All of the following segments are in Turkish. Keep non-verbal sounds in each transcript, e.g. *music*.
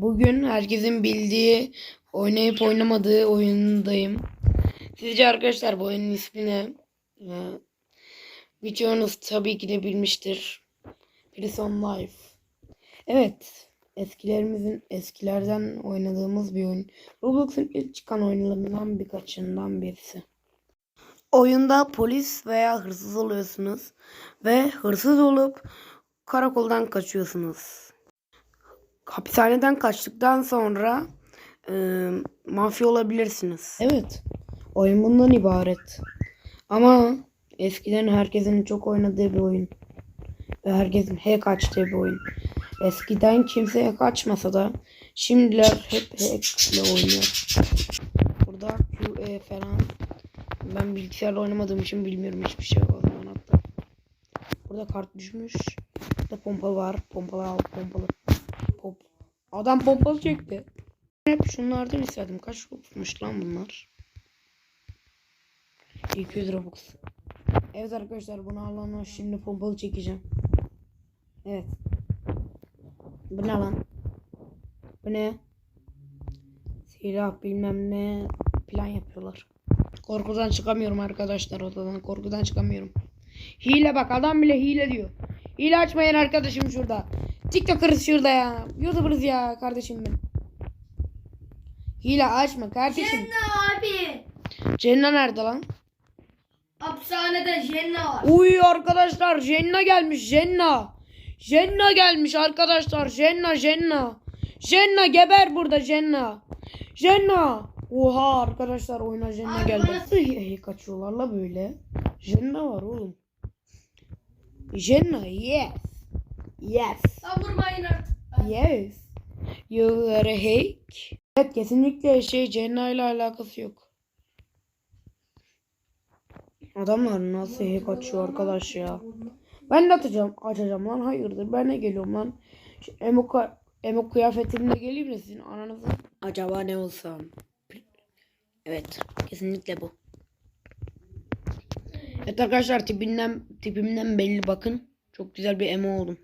Bugün herkesin bildiği, oynayıp oynamadığı oyundayım. Sizce arkadaşlar bu oyunun ismi ne? Ee, Birçoğunuz tabii ki de bilmiştir. Prison Life. Evet. Eskilerimizin eskilerden oynadığımız bir oyun. Roblox'un ilk çıkan oyunlarından birkaçından birisi. Oyunda polis veya hırsız oluyorsunuz ve hırsız olup karakoldan kaçıyorsunuz. Hapishaneden kaçtıktan sonra e, mafya olabilirsiniz. Evet. Oyun bundan ibaret. Ama eskiden herkesin çok oynadığı bir oyun. Ve herkesin hack açtığı bir oyun. Eskiden kimse hack açmasa da şimdiler hep hack ile oynuyor. Burada QE falan ben bilgisayarla oynamadığım için bilmiyorum hiçbir şey o zaman hatta. Burada kart düşmüş. Burada pompalı var. Pompalı al pompalı. Pop. Adam pompalı çekti. Hep şunlardan istedim. Kaç Robux'muş lan bunlar? 200 Robux. Evet arkadaşlar bunu alana şimdi pompalı çekeceğim. Evet. Bu ne lan? Bu ne? Silah bilmem ne plan yapıyorlar. Korkudan çıkamıyorum arkadaşlar odadan. Korkudan çıkamıyorum. Hile bak adam bile hile diyor. Hile açmayın arkadaşım şurada. TikToker'ız şurada ya. YouTuber'ız ya kardeşim benim. Hile açma kardeşim. Jenna abi. Cenna nerede lan? Hapishanede Jenna var. Uy arkadaşlar Jenna gelmiş Jenna. Jenna gelmiş arkadaşlar Jenna Jenna. Jenna geber burada Jenna. Jenna. Oha arkadaşlar oyuna Jenna Abi geldi. Ay, kaçıyorlar la böyle. Jenna var oğlum. Jenna yes. Yes. Lan vurmayın artık. Yes. You are a hack. Evet kesinlikle şey Jenna ile alakası yok. Adamlar nasıl hack açıyor arkadaş ya. Ben de atacağım. Açacağım lan hayırdır. Ben ne geliyorum lan. Şu emo, emo kıyafetimle geleyim de sizin ananızın. Acaba ne olsam? Evet. Kesinlikle bu. Evet arkadaşlar tipimden, tipimden belli bakın. Çok güzel bir emo oldum.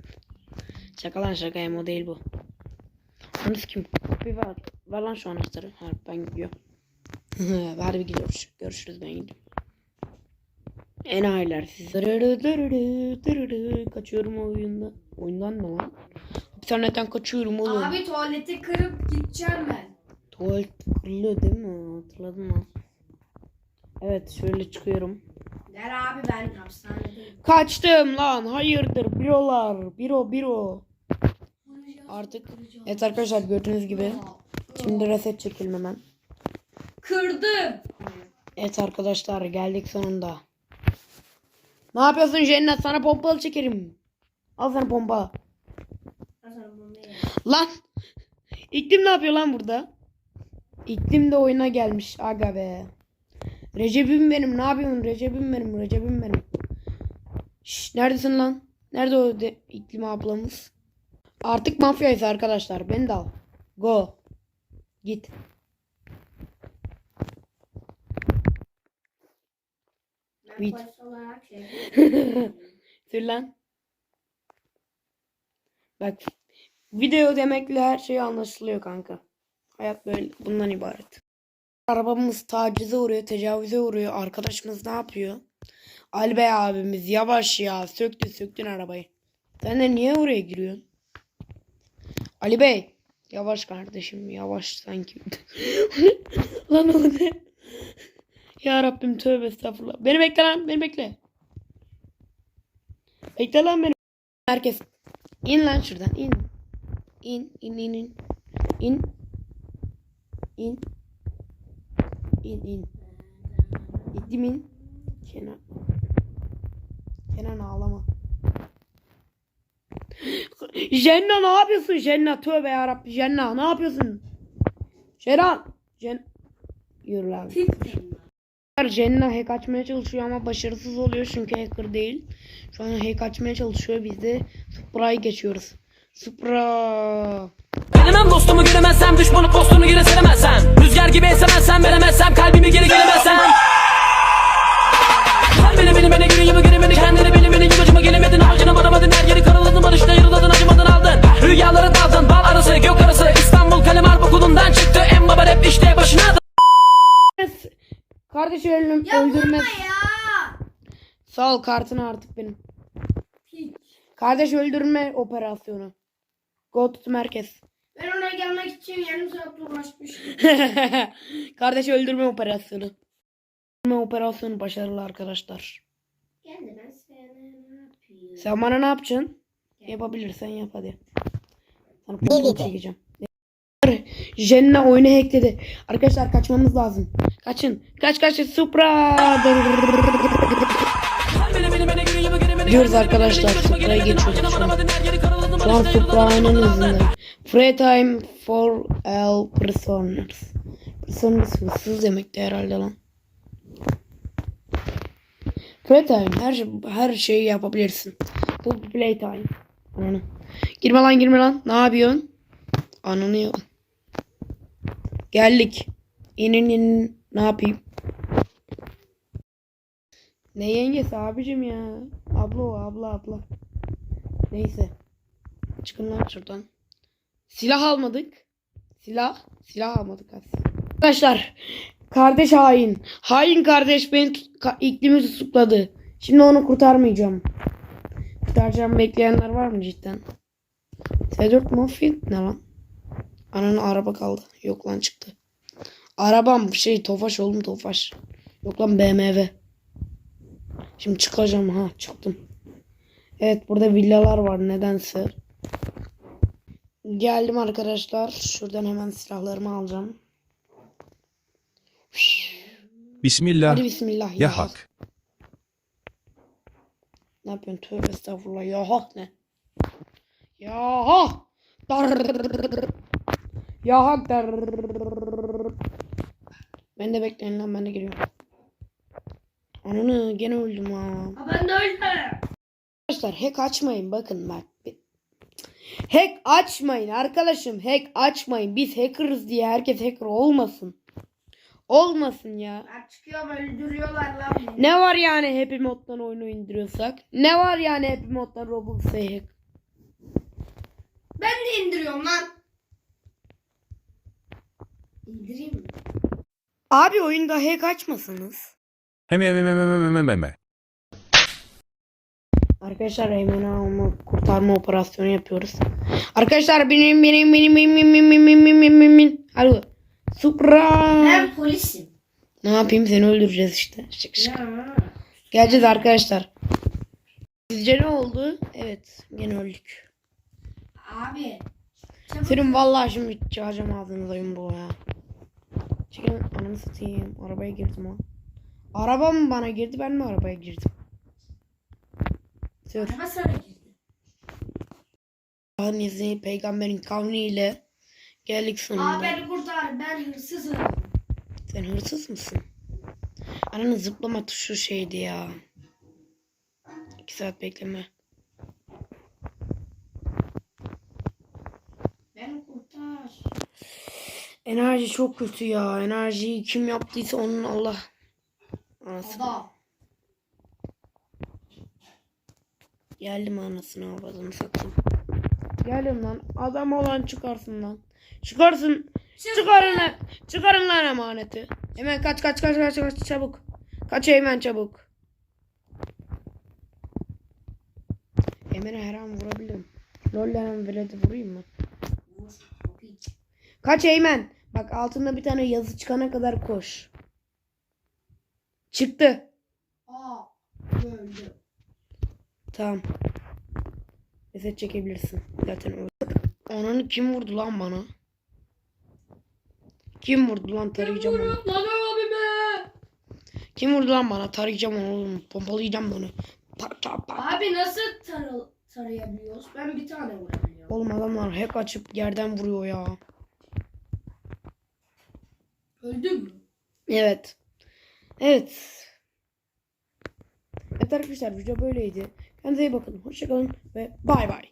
Şaka lan şaka emo değil bu. Onu kim? Bir ver. Ver lan şu anahtarı. Ha, ben gidiyorum. *laughs* Hadi bir gidiyoruz. Görüşürüz ben gidiyorum. Enayiler siz. Kaçıyorum oyunda. Oyundan mı lan? Hapishaneden kaçıyorum oğlum. Abi tuvaleti kırıp gideceğim ben. Tuvalet kırılıyor değil mi? Hatırladım lan. Evet şöyle çıkıyorum. Der abi ben hapishanedeyim. Kaçtım lan. Hayırdır? Birolar. Biro biro. Artık evet arkadaşlar gördüğünüz gibi. Şimdi reset çekelim hemen. Kırdım. Evet arkadaşlar geldik sonunda. Ne yapıyorsun Cennet? Sana pompalı çekerim. Al sana pompa. Lan. İklim ne yapıyor lan burada? İklim de oyuna gelmiş. Aga be. Recep'im benim. Ne yapıyorsun? Recep'im benim. Recep'im benim. Şş, neredesin lan? Nerede o de, iklim ablamız? Artık mafyayız arkadaşlar. Beni de al. Go. Git. Bit. şey. *laughs* Dur lan. Bak video demekle her şey anlaşılıyor kanka. Hayat böyle bundan ibaret. Arabamız tacize uğruyor, tecavüze uğruyor. Arkadaşımız ne yapıyor? Ali Bey abimiz yavaş ya. Söktün söktün arabayı. Sen de niye oraya giriyorsun? Ali Bey. Yavaş kardeşim yavaş sanki. *laughs* lan o ne? Ya Rabbim tövbe estağfurullah. Beni bekle lan beni bekle. Bekle lan beni. Herkes. İn lan şuradan in. İn in in in. İn. İn. İn in. İndim in. Kenan. Kenan ağlama. Jenna ne yapıyorsun Jenna? Tövbe yarabbi Jenna ne yapıyorsun? Jenna. Jen... Yürü lan. Jenna hack açmaya çalışıyor ama başarısız oluyor çünkü hacker değil. Şu an hack açmaya çalışıyor. Biz de Supra'yı geçiyoruz. Supra. Gelemem dostumu göremezsem Düşmanı postunu yine seremezsem Rüzgar gibi esemezsem veremezsem Kalbimi geri gelemezsem Kalbini beni beni günü gibi geri beni Kendini beni beni acıma gelemedin Ya ya. Sağ ol kartın artık benim. Hiç. Kardeş öldürme operasyonu. Go to merkez. Ben ona gelmek için yarım saat uğraşmıştım. *laughs* Kardeş öldürme operasyonu. Öldürme operasyonu başarılı arkadaşlar. Gel de ben sana ne yapayım? Sen bana ne yapacaksın? Yapabilirsen yap hadi. Sana pompalı çekeceğim. Jenna oyunu hackledi. Arkadaşlar kaçmamız lazım. Kaçın. Kaç kaç. Supra. Diyoruz arkadaşlar, Supra'ya geçiyoruz şu an. Şu an Supra'nın hızındayım. Free time for all prisoners. Prisoners hırsız demekti herhalde lan. Free time her, her şeyi yapabilirsin. Bu play time. Ananı. Girme lan girme lan. Ne yapıyorsun? Ananı yok. Geldik. İnin inin. Ne yapayım? Ne yengesi abicim ya? Abla o abla abla. Neyse. Çıkın lan şuradan. Silah almadık. Silah. Silah almadık aslında. Arkadaşlar. Kardeş hain. Hain kardeş beni ka- iklimi tutukladı. Şimdi onu kurtarmayacağım. Kurtaracağım bekleyenler var mı cidden? S4 Muffin ne lan? Ananın araba kaldı. Yok lan çıktı. Arabam şey Tofaş oğlum Tofaş. Yok lan BMW. Şimdi çıkacağım ha çıktım. Evet burada villalar var nedense. Geldim arkadaşlar. Şuradan hemen silahlarımı alacağım. Bismillah. Hadi bismillah. Ya hak. Ne yapıyorsun? Tövbe estağfurullah. Ya hak ne? Ya hak. Dar. Ya hak dar. Ben de bekleyin lan ben de geliyorum. Ananı gene öldüm. Ha ben de öyle. Arkadaşlar hack açmayın bakın bak. Hack açmayın arkadaşım hack açmayın. Biz hackerız diye herkes hacker olmasın. Olmasın ya. Ben çıkıyorum öldürüyorlar lan beni. Ne var yani Happy Mod'dan oyunu indiriyorsak? Ne var yani Happy Mod'dan Roblox'a hack? Ben de indiriyorum lan. İndireyim mi? Abi oyunda hack açmasınız. Hem hem hem hem hem hem hem. Arkadaşlar Eymen'i alma kurtarma operasyonu yapıyoruz. Arkadaşlar benim benim benim benim benim benim benim benim benim benim Alo. Supra. Ben polisim. Ne yapayım seni öldüreceğiz işte. Şık şık. Ya. Geleceğiz arkadaşlar. Sizce ne oldu? Evet gene öldük. Abi. Çabuk. Senin vallahi şimdi çağıracağım ağzınıza yumruğu ya. Çekin ananı satayım. Arabaya girdim ha. Araba mı bana girdi ben mi arabaya girdim? Sür. Araba sana girdi. Allah'ın izni peygamberin kavniyle geldik sonunda. Abi beni kurtar ben hırsızım. Sen hırsız mısın? Ananın zıplama tuşu şeydi ya. İki saat bekleme. Beni kurtar. Enerji çok kötü ya. Enerjiyi kim yaptıysa onun Allah. Anası. Adam. Geldim anasını avradını satayım. Geldim lan. Adam olan çıkarsın lan. Çıkarsın. Çıkarın lan. Çıkarın lan emaneti. Hemen kaç kaç kaç kaç kaç çabuk. Kaç hemen çabuk. Hemen her an vurabilirim. Lol'den veledi vurayım mı? Kaç Eymen. Bak altında bir tane yazı çıkana kadar koş. Çıktı. Aa. Öldü. Tamam. Reset çekebilirsin. Zaten öyle. Ananı kim vurdu lan bana? Kim vurdu lan tarayacağım onu. Lan abime. Kim vurdu lan bana tarayacağım onu oğlum. Pompalayacağım onu. Tak tak tak. Abi nasıl tarı tarayabiliyoruz? Ben bir tane vurabiliyorum. Oğlum adamlar hack açıp yerden vuruyor ya. Öldün mü? Evet. Evet. Evet arkadaşlar video böyleydi. Kendinize iyi bakın. Hoşçakalın ve bay bay.